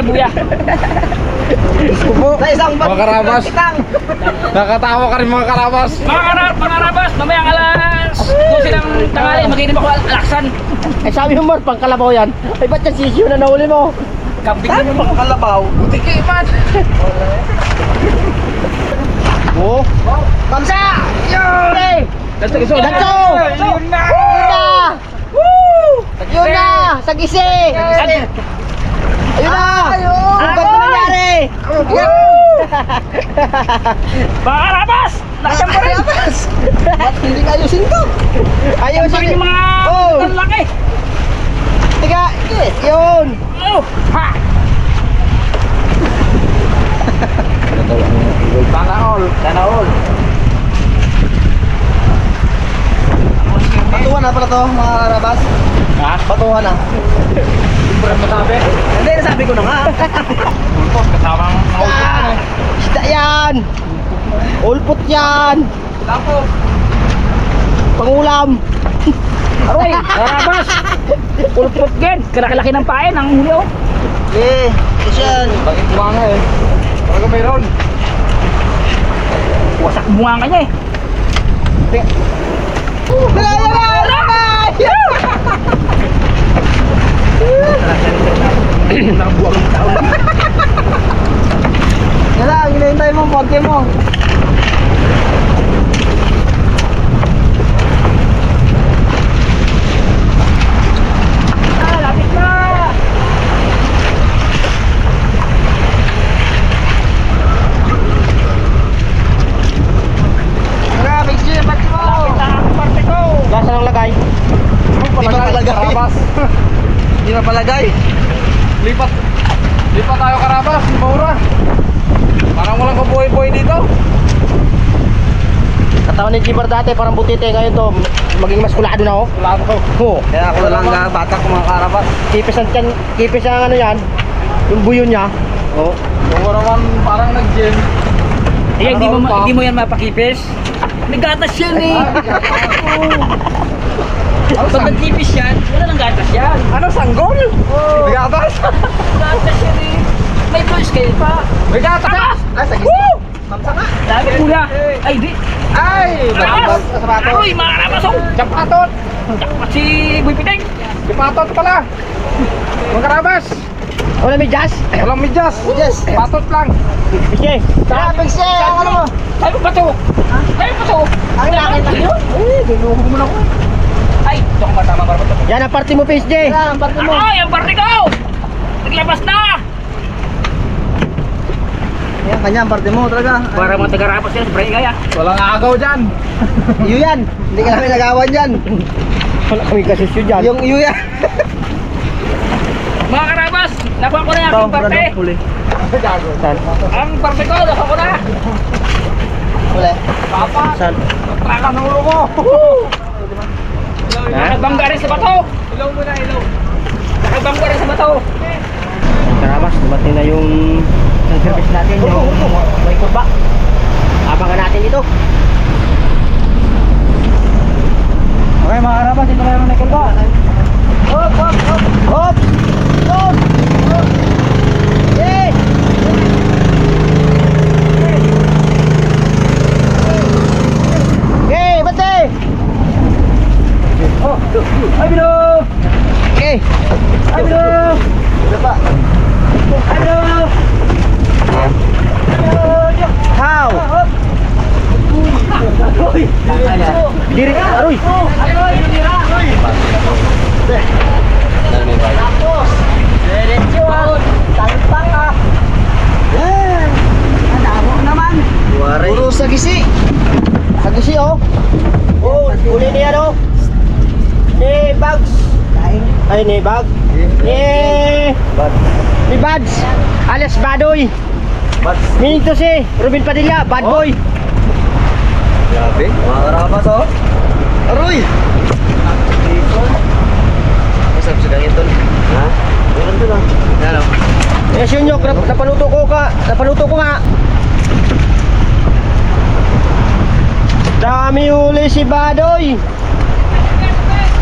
na buya. Sa isang Mga karabas. Nakatawa ka rin mga karabas. Mga, kara, mga karabas, mamayang alas 12 ng tangali, magiinom ako al- alaksan. Eh sabi mo, Mar, pang kalabaw yan. Ay, ba't yung sisiyo na nahuli mo? Kabig na mo. kalabaw? Tiki man. Oo. Kamsa! Yun! Hey! Ganto. Ganto! Yun na! Yun na! Yun na! Sa gisi! Ayun na! Ang ba't na nangyari? Mga karabas, nakasyan pa rin. Ba't hindi ka ayusin to? Ayusin yung mga Oh. laki. Tiga! Yun! Oh, ha! Sana all. Sana all. Patuhan na pala to mga karabas. Ha? Patuhan na. Masabi. Hindi, nasabi ko na nga. Ulpot kasama ang mga ulpot. Ah, Isda yan! Ulpot yan! Tapos. Pangulam! Aroy, karabas. Ulpot gen, kalaki-laki ng pain ang huli oh. Eh, ito yan. Bakit kumanga eh? Talaga mayroon. Wasak bunga niya eh. Wala, wala, wala! Yan lang, hinahintay mo, pagke mo. Ah, lapit na. Tara, big G, ba't mo? Lapit na ang parte ko. Lasa ng lagay. Hindi pa palagay. Karabas. Hindi pa palagay. Lipat. Lipat tayo karabas. Maura. Parang walang kabuhay-buhay dito. Jibar dati parang butite ngayon to maging maskulado na oh. Wala ko. Oo. Kaya ako lang ga, bata ko mga karapat. Kipis ang tiyan, kipis ang ano yan. Yung buyo niya. Oh. Yung naman parang nag-gym. Eh, hindi mo, Ano pa? hindi mo yan mapakipis. May gatas yan eh. Pag nagkipis yan, wala nang gatas yan. Ano, sanggol? Oh. May gatas? Gatas yan eh. May blue scale pa. May gatas! Ah, sa Woo! Dami kuya. Ay, di. Ay! Karabas! Aroy, mga karabas oh. Jampatot! Jackpot si Boy Piting. Jampatot pala! Mga karabas! Wala may jazz. Walang medyas! Medyas. Patot lang! Sige. Tara, ang ano mo? Ay, ba to? Ay, ba to? Ang nakita niyo? Eh, ginuho mo na ako. Ay, ito ang matama para ba to? Yan ang party mo, J. Yan ang party mo. Ay, ang parte ko! Naglabas na! Yan, kanya, ang parte mo talaga. Para mga taga-rapas yan, spray kaya. Walang agaw dyan! Iyo yan. Hindi ka namin nagawan yan. Wala kami kasusyo dyan. Yung iyo yan. Mga karabas, nakuha ko na yung aking parte. Ang parte ko, nakuha ko na. Huli. Papa! Saan? Traka ng ulo mo! Nakabangga rin sa bato. Ilaw mo na, ilaw! Nakabangga rin sa bato. Karabas, dumating na yung yung service natin, yung may kurba. Abangan natin ito. Okay, mga karapat, dito kayo ng kulba. Hop, hop, hop. Hop! Hop! Hop! Yes! Okay, bate! Oh, ay bilo! Okay. Ay bilo! Ay bilo! How? Diri, aroy! Waray. Puro sa gisi. Sa gisi oh. Oh, uli niya no. Ni bags. Ay ni bag. Ni Ni Bads. Alias Badoy. Meaning to say, Ruben Padilla, bad oh. boy. Grabe, mga karapas oh. Aroy! Masarap silang ito. Ha? Meron to lang. Ano? Yes, yun yung napaluto ko ka. Napaluto ko nga. Dami huli si Badoy.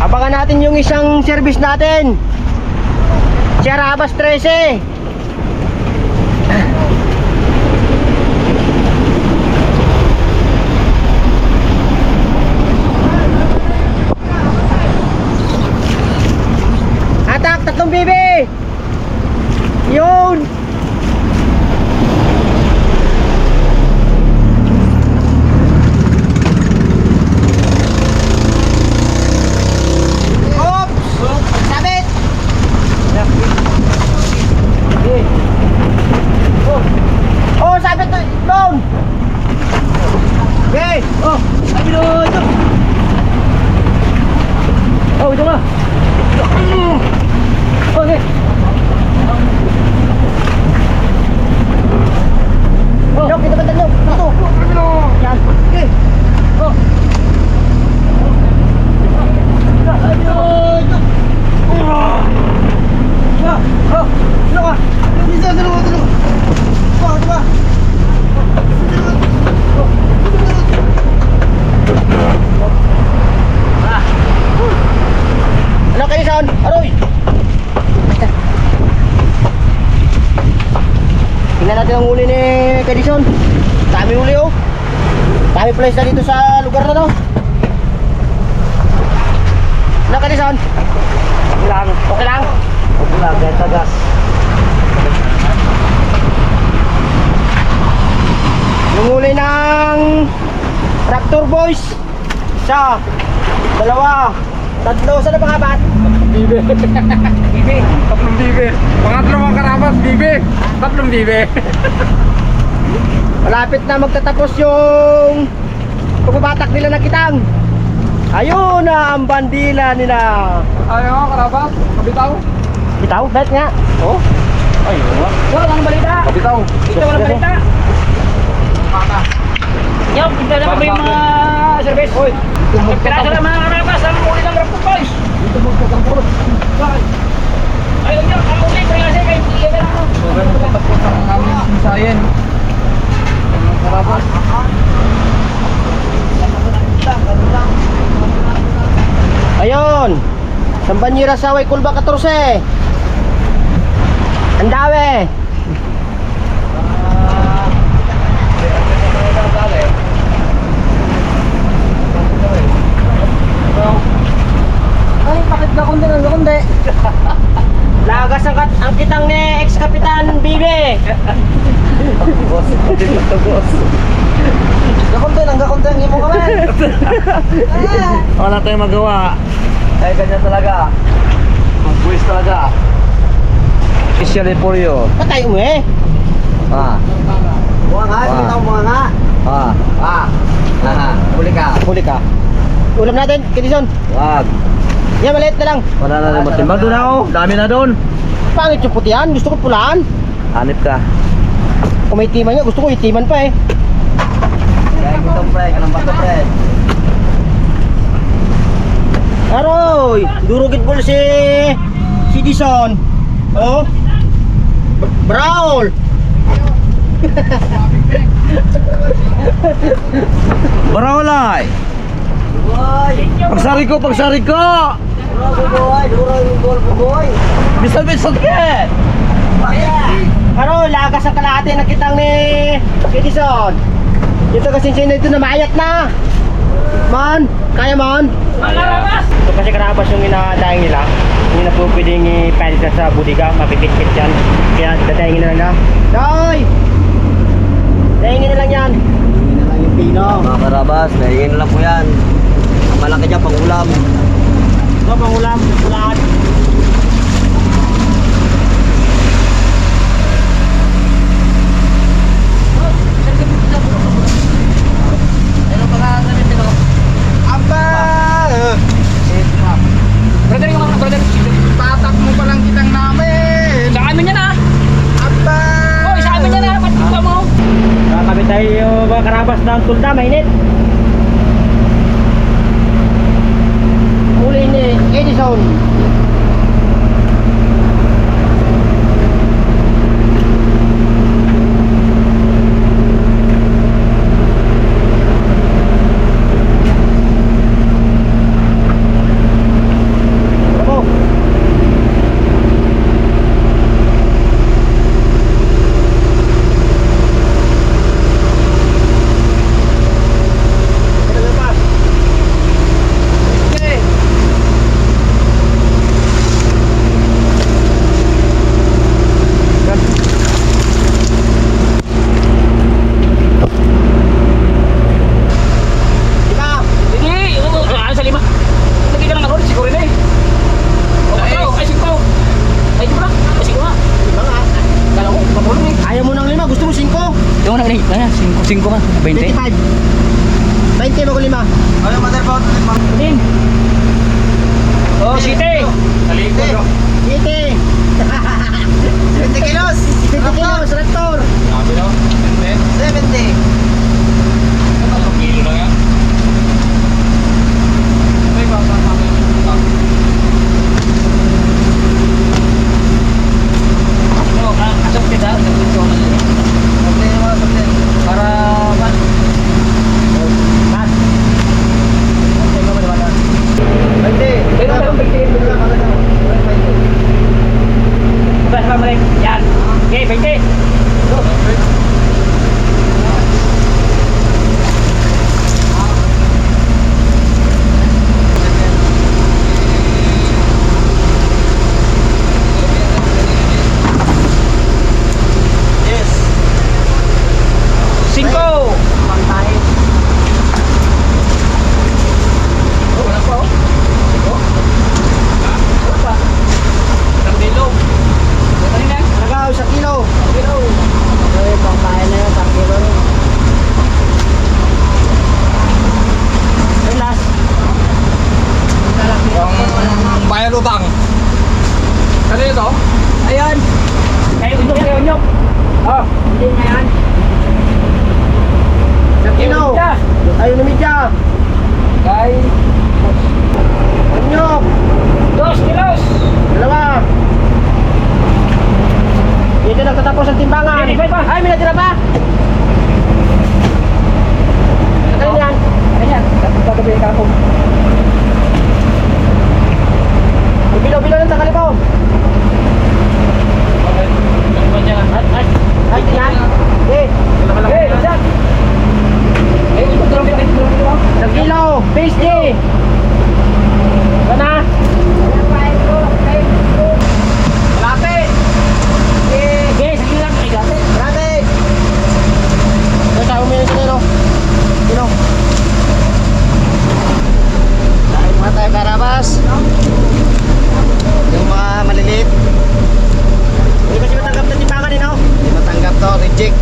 Abangan natin yung isang service natin. Sierra Abas 13. Kadison. Dami huli oh. Dami place na dito sa lugar na to. Ano Kadison? Okay lang. Okay lang? Okay lang, kahit tagas. Yung huli ng Raptor Boys. Isa, dalawa, tatlo, saan na pangapat? Bibe. Bibi. Tatlong bibe. Pangatlo mga karabas, bibe. Tatlong bibe. Malapit na magtatapos yung pagbabatak nila ng kitang. Ayun na ang bandila nila. Ayaw mga karabas, kabitaw. Bitaw, bet nga. Oh. Ayun nga. Yo, walang balita. Kabitaw. Dito walang balita. Yo, punta na kami yung mga service. Hoy. Piraso lang mga karabas. Ang uli ng Raptor Boys. Dito magkakampurot. Ayun nyo, ang uli. Kaya kasi kayo pilihan na ako. Tapos ang aming sinsayin. Ayun. Sambanyira sa Way Kulba 14. Ang dami. Ay, bakit gakundi ng gakundi? Lagas ang, ang kitang ni ex-kapitan Bibi. Gakundi ng gakundi ang imo ka man. Wala tayong magawa. Ay, ganyan talaga. Mag-buwis talaga. Especially for you. Patay mo eh. Ah. Mga nga, kita mo mga nga. Ah. Ah. Ah. Huli ka. Huli ka. Ulam natin, Kedison. Wag. Yan, maliit na lang. Wala na rin matimbang. Doon ako. Dami na doon. Pangit yung putihan. Gusto ko pulaan. Hanip ka. Kung may timan niya, gusto ko itiman pa eh. Kaya kitong pre. Anong bato pre? Aroy! Durugit bol si... Si Dison. Oh. B- Brawl! Barawalay. Pagsari ko, pagsari ko. Bisa bisa ke. Aroy, lagas ang kalahati na kitang ni... Si Dison. Dito kasi siya ito na mayat na. Man, kaya man. Mga karabas. Ito kasi karabas yung inadaing nila. Hindi na po pwedeng ipalit na sa budiga, mapipit-pit yan. Kaya dadaingin na lang na. Doy! Daingin na lang yan. Daingin na lang yung pino. Mga karabas, nahingin na lang po yan. Ang malaki dyan, pang ulam. Ito, pangulam, ulaan. Brother, yung mga brother. Tatak mo pa lang kitang namin. Sa amin yan ah. Aba! Oh, sa amin yan ah. Ba't di ba mo? Kakabit tayo mga karabas ng tulda, mainit. Muli ni Edison. To? Ayun. Kayo unyok, kayo unyok. Oh, Hindi na yan. Sa kilo. Ayun na midya. Kay Unyok. 2 kilos. Dalawa. Dito nagtatapos ang timbangan. Ay, may natira pa. Ano yan? Ayan, gagabi ka ako. Bilo-bilo ng takali mo. At at Ay, yan. Eh, Eh, Jack. Eh, ito drum ka, ito drum ka. sa kilo. Base D. Kana? Malapit. Eh, Okay, sige lang, ay gati. malapit. Ito sa umiyan sa kilo. Kilo. Dahil mga tayo karabas. Yung mga maliliit, Hindi kasi matanggap na timbangan eh, no? Hindi matanggap to, reject.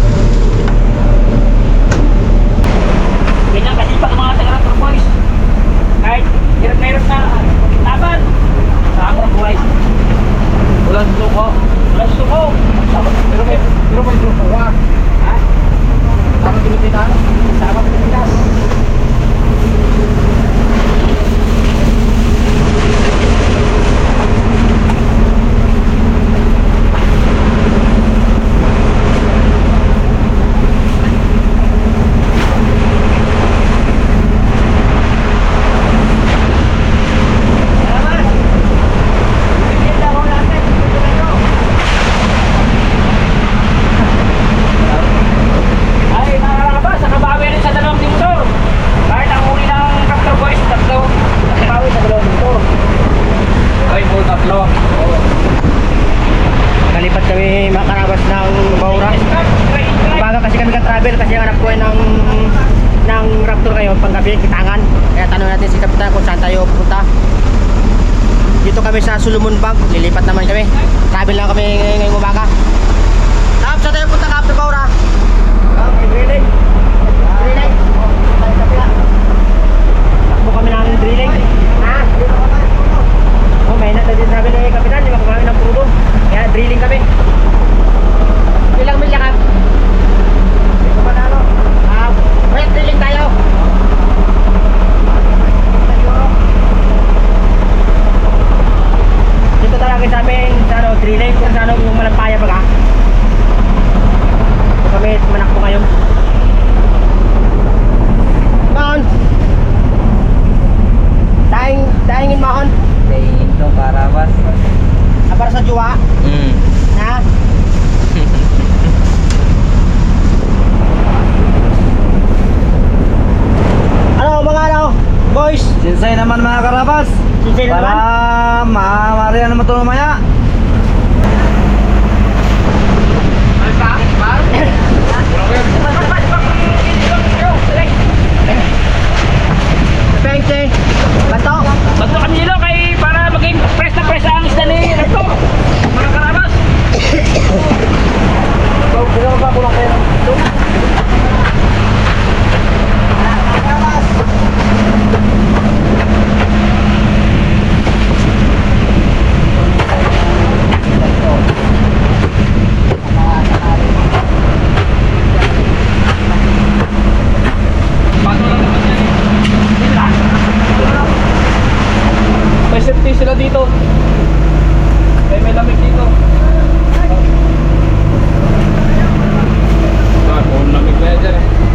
Ganyan kasi pa ang mga taga-raptor boys. Kahit hirap na laban. Sa among buhay. Walang suko. Wala suko. Pero may, pero may suko ka. Ha? Tama Pilipinas. Sama Pilipinas. Ay, mga karabas, nakabawi rin sa dalawang motor. Kahit ang huli ng tractor boys, tatlo. Nakabawi sa dalawang motor. Tatlo. Kalipat kami mga karabas ng Baura. Baga kasi kami ka-travel kasi ang hanap ko ay ng ng Raptor ngayon panggabi, kitangan. Kaya tanong natin si Kapitan kung saan tayo pupunta. Dito kami sa Solomon Bank, lilipat naman kami. Travel lang kami ngay- ngayong umaga. Kap, saan tayo punta sa Baura? Kap, drilling. Drilling. Takbo kami ng drilling. May nata din sabi ni Kapitan, di ba kumami ng puro. Kaya drilling kami. Ilang milya ka? Hindi ko manalo. Ah, wait, drilling tayo. safety sila dito. Eh, may lamig dito. Ah, kung lamig na dyan eh.